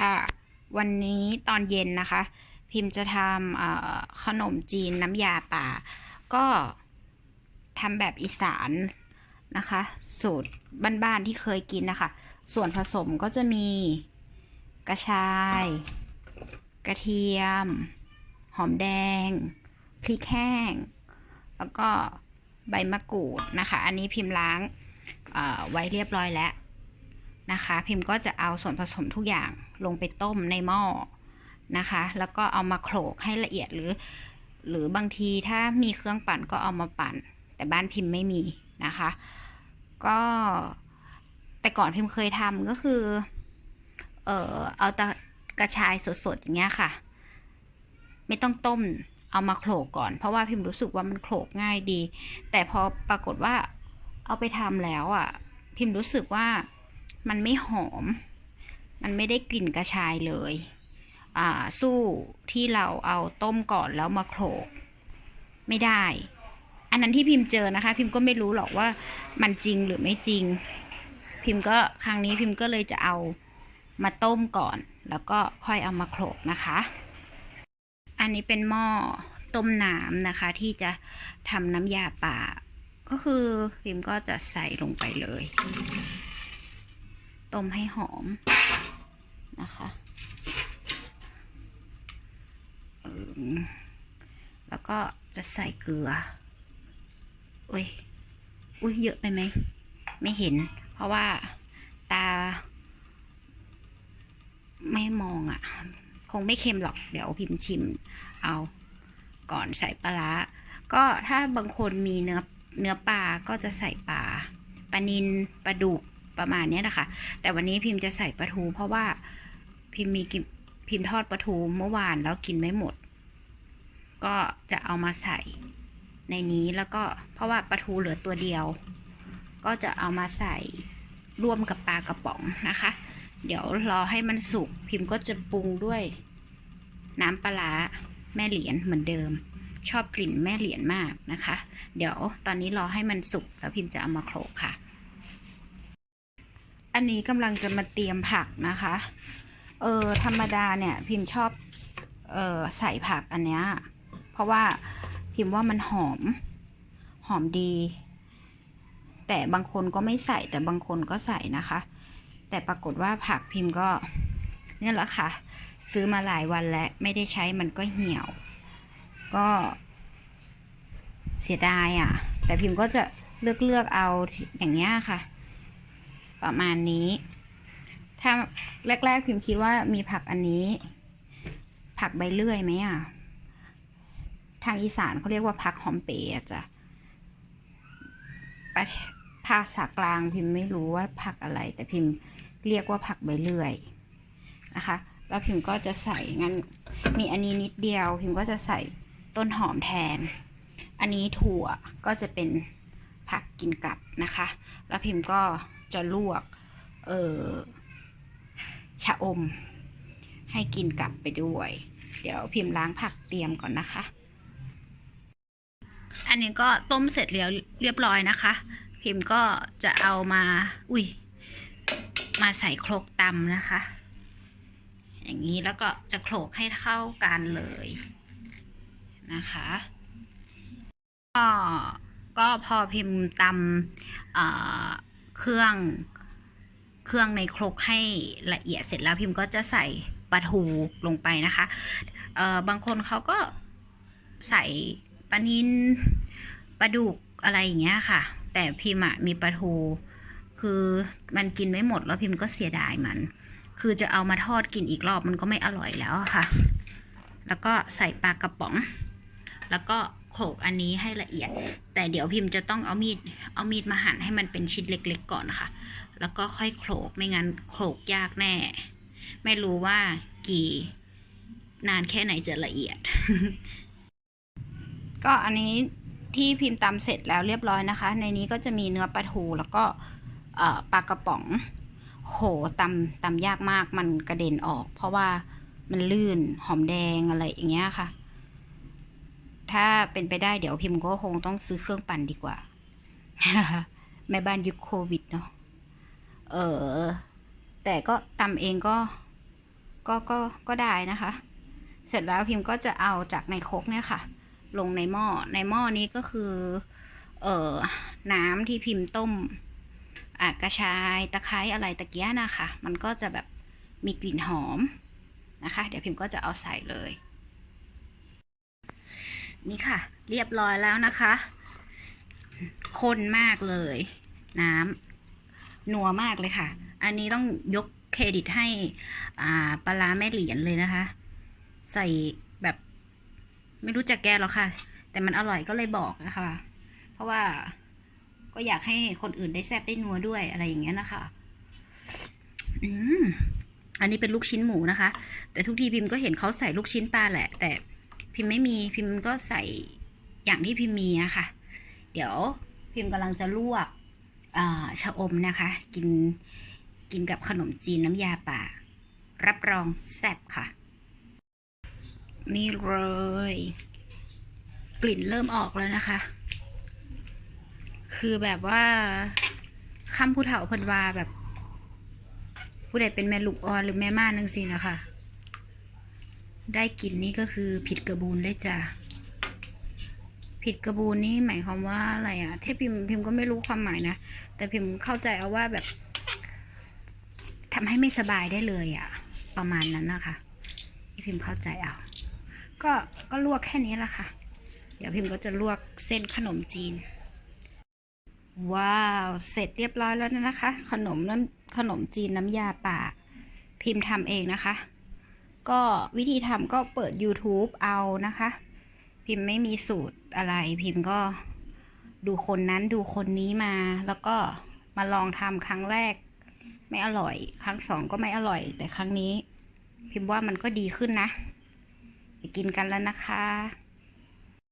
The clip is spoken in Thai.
ค่ะ วันนี้ตอนเย็นนะคะ พิมพ์จะทำขนมจีนน้ำยาป่า ก็ทำแบบอีสานนะคะ สูตรบ้านๆที่เคยกินนะคะ ส่วนผสมก็จะมีกระชาย กระเทียม หอมแดง พริกแห้ง แล้วก็ใบมะกรูดนะคะ อันนี้พิมพ์ล้างไว้เรียบร้อยแล้ว นะคะ พิมพ์ก็จะเอาส่วนผสมทุกอย่างลงไปต้มในหม้อนะคะ แล้วก็เอามาโขลกให้ละเอียดหรือ หรือบางทีถ้ามีเครื่องปั่นก็เอามาปั่น แต่บ้านพิมพ์ไม่มีนะคะ ก็แต่ก่อนพิมพ์เคยทำก็คือ เออเอาตะกระชายสดๆอย่างเงี้ยค่ะ ไม่ต้องต้มเอามาโขลกก่อน เพราะว่าพิมพ์รู้สึกว่ามันโขลกง่ายดี แต่พอปรากฏว่าเอาไปทำแล้วอะ พิมพ์รู้สึกว่า มันไม่หอม มันไม่ได้กลิ่นกระชายเลย อ่า สู้ที่เราเอาต้มก่อนแล้วมาโขลก ไม่ได้ อันนั้นที่พิมพ์เจอนะคะ พิมพ์ก็ไม่รู้หรอกว่ามันจริงหรือไม่จริง พิมพ์ก็ครั้งนี้พิมพ์ก็เลยจะเอามาต้มก่อน แล้วก็ค่อยเอามาโขลกนะคะ อันนี้เป็นหม้อต้มน้ำนะคะ ที่จะทำน้ำยาป่า ก็คือพิมพ์ก็จะใส่ลงไปเลย ต้มให้หอมนะคะแล้วก็จะใส่เกลือ อุ้ย อุ้ยเยอะไปไหม ไม่เห็น เพราะว่าตา ไม่มองอะ่ะ คงไม่เค็มหรอก เดี๋ยวพิมพ์ชิมเอา ก่อนใส่ปลาร้าก็ถ้าบางคนมีเนื้อเนื้อปลาก็จะใส่ปลาปลานินปลาดุก ประมาณนี้นะคะ แต่วันนี้พิมพ์จะใส่ปลาทูเพราะว่าพิมพ์มีพิมพ์ทอดปลาทูเมื่อวานแล้วกินไม่หมด ก็จะเอามาใส่ในนี้แล้วก็เพราะว่าปลาทูเหลือตัวเดียว ก็จะเอามาใส่ร่วมกับปลากระป๋องนะคะ เดี๋ยวรอให้มันสุกพิมพ์ก็จะปรุงด้วยน้ำปลาร้าแม่เหรียญเหมือนเดิม ชอบกลิ่นแม่เหรียญมากนะคะ เดี๋ยวตอนนี้รอให้มันสุกแล้วพิมพ์จะเอามาโขลกค่ะ อันนี้กำลังจะมาเตรียมผักนะคะ เออธรรมดาเนี่ยพิมพ์ชอบเออใส่ผักอันเนี้ยเพราะว่าพิมพ์ว่ามันหอมหอมดี แต่บางคนก็ไม่ใส่แต่บางคนก็ใส่นะคะ แต่ปรากฏว่าผักพิมพ์ก็เนี่ยแหละค่ะ ซื้อมาหลายวันแล้วไม่ได้ใช้มันก็เหี่ยว ก็เสียดายอะ แต่พิมพ์ก็จะเลือกเลือกเอาอย่างเงี้ยค่ะ ประมาณนี้ ถ้าแรก ๆ พิมพ์คิดว่ามีผักอันนี้ ผักใบเลื่อยไหมอะ ทางอีสานเขาเรียกว่าผักหอมเปรอะจ้ะภาษากลางพิมพ์ไม่รู้ว่าผักอะไร แต่พิมพ์เรียกว่าผักใบเลื่อยนะคะ แล้วพิมพ์ก็จะใส่งั้นมีอันนี้นิดเดียว พิมพ์ก็จะใส่ต้นหอมแทน อันนี้ถั่วก็จะเป็นผักกินกับนะคะ แล้วพิมพ์ก็ จะลวก เออชะอม ให้กินกลับไปด้วย เดี๋ยวพิมพ์ล้างผักเตรียมก่อนนะคะ อันนี้ก็ต้มเสร็จแล้วเรียบร้อยนะคะ พิมพ์ก็จะเอามา อุ้ยมาใส่โครกตำนะคะ อย่างนี้แล้วก็จะโขลกให้เข้ากันเลยนะคะก็ก็พอพิมพ์ตำ เครื่องเครื่องในครกให้ละเอียดเสร็จแล้วพิมพ์ก็จะใส่ปลาทูลงไปนะคะเอ่อบางคนเขาก็ใส่ปลานินปลาดุกอะไรอย่างเงี้ยค่ะ แต่พิมพ์มีปลาทู คือมันกินไม่หมดแล้วพิมพ์ก็เสียดายมัน คือจะเอามาทอดกินอีกรอบมันก็ไม่อร่อยแล้วค่ะ แล้วก็ใส่ปลากระป๋อง แล้วก็ โขลกอันนี้ให้ละเอียด แต่เดี๋ยวพิมพ์จะต้องเอามีดเอามีดมาหั่นให้มันเป็นชิ้นเล็ก ๆ ก่อนค่ะ แล้วก็ค่อยโขลกไม่งั้นโขลกยากแน่ ไม่รู้ว่ากี่นานแค่ไหนจะละเอียด ก็อันนี้ที่พิมพ์ตำเสร็จแล้วเรียบร้อยนะคะ ในนี้ก็จะมีเนื้อปลาทูแล้วก็ปลากระป๋อง โหตำตำยากมากมันกระเด็นออก เพราะว่ามันลื่นหอมแดงอะไรอย่างเงี้ยค่ะ ถ้าเป็นไปได้เดี๋ยวพิมพ์ก็คงต้องซื้อเครื่องปั่นดีกว่า แม่บ้านยุคโควิดเนาะ เออ แต่ก็ตำเองก็ ก็ ก็ ก็ได้นะคะ เสร็จแล้วพิมพ์ก็จะเอาจากในครกเนี่ยค่ะ ลงในหม้อ ในหม้อนี้ก็คือ เอ่อ น้ำที่พิมพ์ต้มอะกระชาย ตะไคร้อะไรตะเกียนะคะ มันก็จะแบบมีกลิ่นหอมนะคะ เดี๋ยวพิมพ์ก็จะเอาใส่เลย นี่ค่ะ เรียบร้อยแล้วนะคะข้นมากเลย น้ำนัวมากเลยค่ะ อันนี้ต้องยกเครดิตให้อ่าปลาแม่เหรียญเลยนะคะ ใส่แบบไม่รู้จักแกหรอกค่ะ แต่มันอร่อยก็เลยบอกนะคะ เพราะว่าก็อยากให้คนอื่นได้แซ่บได้นัวด้วยอะไรอย่างเงี้ยนะคะ อืมอันนี้เป็นลูกชิ้นหมูนะคะ แต่ทุกทีพิมพ์ก็เห็นเขาใส่ลูกชิ้นปลาแหละ แต่ พิมพ์ไม่มีพิมพ์ก็ใส่อย่างที่พิมพ์มีอะค่ะ เดี๋ยวพิมพ์กำลังจะลวกชะอมนะคะ กินกินกับขนมจีนน้ำยาป่า รับรองแซ่บค่ะ นี่เลย กลิ่นเริ่มออกแล้วนะคะ คือแบบว่าคำผู้เฒ่าเพิ่นว่าแบบ ผู้ใดเป็นแม่ลูกอ่อนหรือแม่ม่านึงสินะคะ ได้กลิ่นนี่ก็คือผิดกระบูนเลยจ้ะผิดกระบูนนี่หมายความว่าอะไรอะที่พิมพ์พิมพ์ก็ไม่รู้ความหมายนะ แต่พิมเข้าใจเอาว่าแบบทำให้ไม่สบายได้เลยอะประมาณนั้นนะคะ ที่พิมเข้าใจเอา ก็ก็ลวกแค่นี้ละค่ะ เดี๋ยวพิมก็จะลวกเส้นขนมจีน ว้าว เสร็จเรียบร้อยแล้วนะคะ ขนมน้ำขนมจีนน้ำยาป่า พิมพ์ทำเองนะคะ ก็วิธีทำก็เปิด YouTube เอานะคะ พิมพ์ไม่มีสูตรอะไร พิมพ์ก็ดูคนนั้นดูคนนี้มา แล้วก็มาลองทำครั้งแรก ไม่อร่อย ครั้งสองก็ไม่อร่อย แต่ครั้งนี้ พิมพ์ว่ามันก็ดีขึ้นนะไปกินกันแล้วนะคะ